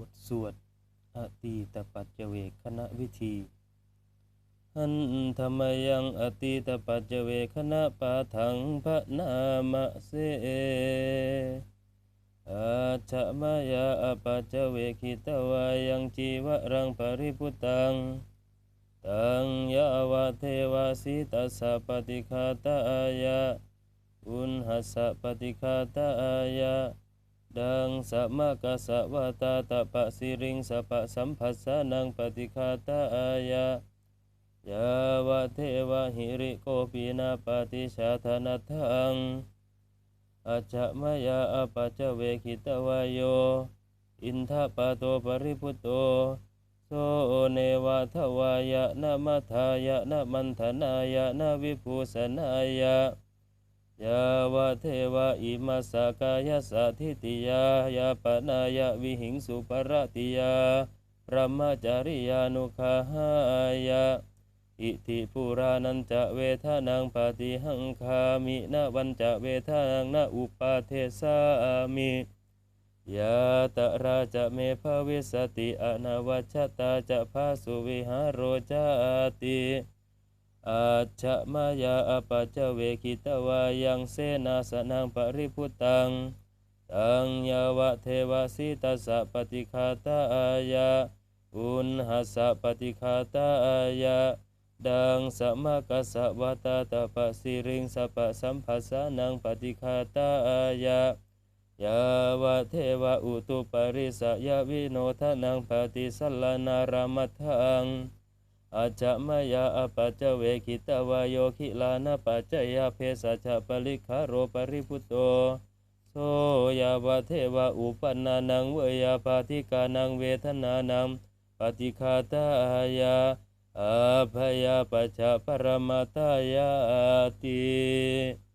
บทสวดอตีตปัจเจเวคณะวิธีหันธรรมยังอตีตปัจเจเวคณะปาทังพระนามเสอาชะมายาอปัจเจเวคิตวายังจีวรังปริพุตังตังยาวะเทวาสิตัสสะปฏิคาตายะอุณหัสสะปฏิคาตายะ ดังสัมมากัสสะวะตาตปะสิริงสปะสัมผัสสนังปฏิคาตาอายะยาวะเทวะหิริโกปีนาปฏิชาธนัทธังอาจะมายาอปัจเจเวคิตวายโย อินทปาโตปริพุตโตโสเนวะทวายะนมัทายะนมันธนายะนวิภูสนายะ ยาวะเทวะอิมาสกายสาธิติยายาปนายะวิหิงสุปรติยาพระมจาริยานุคาหายะอิทิปุรานันจะเวทานังปฏิหังคามินะวันจะเวทานังนะอุปาเทสามิยาตะราจะเมภวิสติอนาวัชตาจะพาสุวิหารโรจาติ อาชะมายาอปัจเจเวคิตวายังเสนาสนังปริพุตังตังยาวะเทวาสิตัสสะปฏิคาตายะอุณหสะปฏิคาตายะดังสัมมากสะวตาตะปะสิริงสปะสัมภัสสะนังปฏิคาตายะยาวะเทวะอุตุปริสยวิโนทนังปฏิสัลลนารามทัง อาจมายาอปัจเจเวคิตวายโยคิลานะปัจจยาเพสัจปลิคาโรปริพุตโตโสยาวะเทวะอุปนานังเวยาปาติกานังเวทนานังปฏิคาตายาอาภยาปัจจปรมาตายาติ